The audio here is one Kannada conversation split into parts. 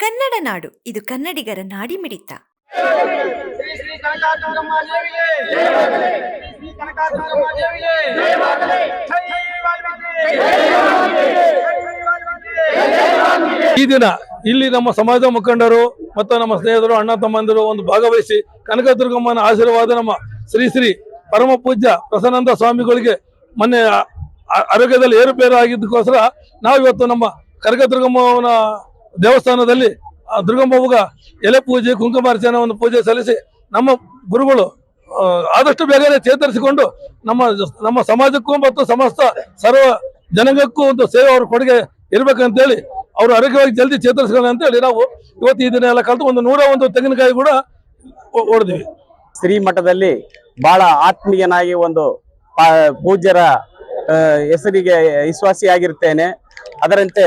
ಕನ್ನಡ ನಾಡು, ಇದು ಕನ್ನಡಿಗರ ನಾಡಿ ಮಿಡಿತ ಈ ದಿನ ಇಲ್ಲಿ ನಮ್ಮ ಸಮಾಜ ಮುಖಂಡರು ಮತ್ತು ನಮ್ಮ ಸ್ನೇಹಿತರು, ಅಣ್ಣ ತಮ್ಮಂದಿರು ಒಂದು ಭಾಗವಹಿಸಿ ಕನಕದುರ್ಗಮ್ಮನ ಆಶೀರ್ವಾದ ನಮ್ಮ ಶ್ರೀ ಶ್ರೀ ಪರಮ ಪೂಜ್ಯ ಪ್ರಸನ್ನಂದ ಸ್ವಾಮಿಗಳಿಗೆ ಮೊನ್ನೆ ಆರೋಗ್ಯದಲ್ಲಿ ಏರುಪೇರು ಆಗಿದ್ದಕ್ಕೋಸ್ಕರ ನಾವು ಇವತ್ತು ನಮ್ಮ ಕನಕದುರ್ಗಮ್ಮನ ದೇವಸ್ಥಾನದಲ್ಲಿ, ಆ ದುರ್ಗಮ್ಮವ್ಗ ಎಲೆ ಪೂಜೆ ಕುಂಕುಮಾರ್ಚನೆ ಪೂಜೆ ಸಲ್ಲಿಸಿ ನಮ್ಮ ಗುರುಗಳು ಆದಷ್ಟು ಬೇಗನೆ ಚೇತರಿಸಿಕೊಂಡು ನಮ್ಮ ನಮ್ಮ ಸಮಾಜಕ್ಕೂ ಮತ್ತು ಸಮಸ್ತ ಸರ್ವ ಜನಾಂಗಕ್ಕೂ ಒಂದು ಸೇವೆ ಅವ್ರ ಕೊಡುಗೆ ಇರ್ಬೇಕಂತೇಳಿ ಅವರು ಆರೋಗ್ಯವಾಗಿ ಜಲ್ದಿ ಚೇತರಿಸ್ಕೊಳ್ಳಿ ಅಂತೇಳಿ ನಾವು ಇವತ್ತು ಈ ದಿನ ಎಲ್ಲ ಕಲ್ತು ಒಂದು ನೂರ ಒಂದು ತೆಂಗಿನಕಾಯಿ ಕೂಡ ಓಡಿದ್ವಿ ಶ್ರೀ ಮಠದಲ್ಲಿ ಬಹಳ ಆತ್ಮೀಯನಾಗಿ ಒಂದು ಪೂಜ್ಯರ ಹೆಸರಿಗೆ ವಿಶ್ವಾಸಿಯಾಗಿರ್ತೇನೆ. ಅದರಂತೆ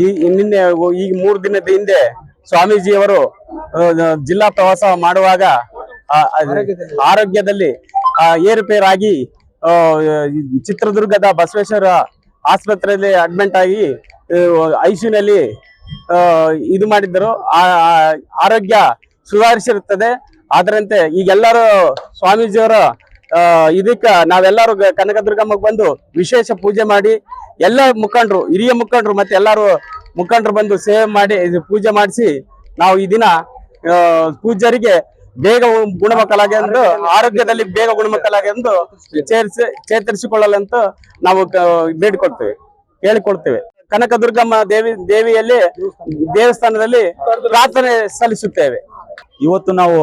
ಈ ನಿನ್ನೆ ಈ ಮೂರು ದಿನದ ಹಿಂದೆ ಸ್ವಾಮೀಜಿಯವರು ಜಿಲ್ಲಾ ಪ್ರವಾಸ ಮಾಡುವಾಗ ಆರೋಗ್ಯದಲ್ಲಿ ಏರುಪೇರಾಗಿ ಚಿತ್ರದುರ್ಗದ ಬಸವೇಶ್ವರ ಆಸ್ಪತ್ರೆಯಲ್ಲಿ ಅಡ್ಮಿಟ್ ಆಗಿ ಐಸಿಯುನಲ್ಲಿ ಇದು ಮಾಡಿದ್ದರು. ಆರೋಗ್ಯ ಸುಧಾರಿಸಿರುತ್ತದೆ. ಅದರಂತೆ ಈಗೆಲ್ಲರೂ ಸ್ವಾಮೀಜಿಯವರ ಇದಕ್ಕ ನಾವೆಲ್ಲರೂ ಕನಕದುರ್ಗಮ್ಮಗೆ ಬಂದು ವಿಶೇಷ ಪೂಜೆ ಮಾಡಿ ಎಲ್ಲ ಮುಖಂಡರು, ಹಿರಿಯ ಮುಖಂಡರು ಮತ್ತೆ ಎಲ್ಲರೂ ಮುಖಂಡರು ಬಂದು ಸೇವೆ ಮಾಡಿ ಪೂಜೆ ಮಾಡಿಸಿ ನಾವು ಈ ದಿನ ಪೂಜಾರಿಗೆ ಬೇಗ ಗುಣಮುಖಲಾಗೆಂದು ಆರೋಗ್ಯದಲ್ಲಿ ಬೇಗ ಗುಣಮುಖಲಾಗೆಂದು ಚೇರಿಸಿ, ಚೇತರಿಸಿಕೊಳ್ಳಲಂತ ನಾವು ಕ- ಬೇಡಿಕೊಳ್ತೇವೆ ಕೇಳಿಕೊಳ್ತೇವೆ ಕನಕದುರ್ಗಮ್ಮ ದೇವಿ, ದೇವಿಯಲ್ಲಿ, ದೇವಸ್ಥಾನದಲ್ಲಿ ಪ್ರಾರ್ಥನೆ ಸಲ್ಲಿಸುತ್ತೇವೆ. ಇವತ್ತು ನಾವು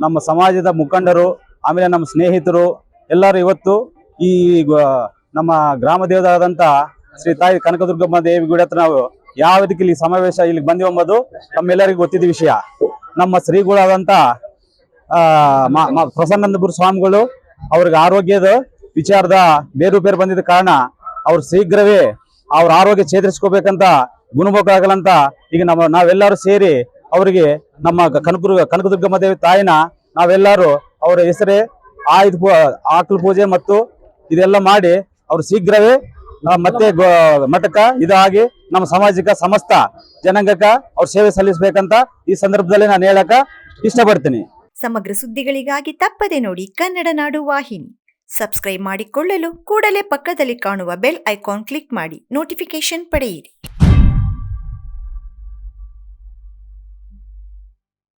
ನಮ್ಮ ಸಮಾಜದ ಮುಖಂಡರು ಆಮೇಲೆ ನಮ್ಮ ಸ್ನೇಹಿತರು ಎಲ್ಲರೂ ಇವತ್ತು ಈ ನಮ್ಮ ಗ್ರಾಮ ದೇವರಾದಂತ ಶ್ರೀ ತಾಯಿ ಕನಕದುರ್ಗಮ್ಮ ದೇವಿ ಗುಡಿ ಹತ್ರ ನಾವು ಯಾವ ರೀತಿ ಇಲ್ಲಿ ಸಮಾವೇಶ ಇಲ್ಲಿ ಬಂದೀವಿ ಎಂಬುದು ತಮ್ಮೆಲ್ಲರಿಗೂ ಗೊತ್ತಿದ್ದ ವಿಷಯ. ನಮ್ಮ ಮ- ಪ್ರಸನ್ನಂದಪುರ ಸ್ವಾಮಿಗಳು ಅವ್ರಿಗೆ ಆರೋಗ್ಯದ ವಿಚಾರದ ಬೇರು ಬೇರು ಬಂದಿದ್ದ ಕಾರಣ ಅವ್ರು ಶೀಘ್ರವೇ ಅವ್ರ ಆರೋಗ್ಯ ಚೇತರಿಸ್ಕೋಬೇಕಂತ ಗುಣಮುಖರಾಗಲಂತ ಈಗ ನಮ್ಮ, ನಾವೆಲ್ಲರೂ ಸೇರಿ ಅವರಿಗೆ ನಮ್ಮ ಕನಕದುರ್ಗ, ಕನಕದುರ್ಗಮ್ಮ ದೇವಿ ತಾಯಿನ ನಾವೆಲ್ಲರೂ ಅವರ ಹೆಸರೇ ಆಯುಧ ಆಕಳು ಪೂಜೆ ಮತ್ತು ಇದೆಲ್ಲ ಮಾಡಿ ಅವರು ಶೀಘ್ರವೇ ಮತ್ತೆ ಮಠಕ್ಕ ಇದಾಗಿ ನಮ್ಮ ಸಾಮಾಜಿಕ ಸಮಸ್ತ ಜನಾಂಗಕ್ಕ ಅವ್ರ ಸೇವೆ ಸಲ್ಲಿಸಬೇಕಂತ ಈ ಸಂದರ್ಭದಲ್ಲಿ ನಾನು ಹೇಳಕ ಇಷ್ಟಪಡ್ತೀನಿ. ಸಮಗ್ರ ಸುದ್ದಿಗಳಿಗಾಗಿ ತಪ್ಪದೆ ನೋಡಿ ಕನ್ನಡ ನಾಡು ವಾಹಿನಿ. ಸಬ್ಸ್ಕ್ರೈಬ್ ಮಾಡಿಕೊಳ್ಳಲು ಕೂಡಲೇ ಪಕ್ಕದಲ್ಲಿ ಕಾಣುವ ಬೆಲ್ ಐಕಾನ್ ಕ್ಲಿಕ್ ಮಾಡಿ ನೋಟಿಫಿಕೇಶನ್ ಪಡೆಯಿರಿ.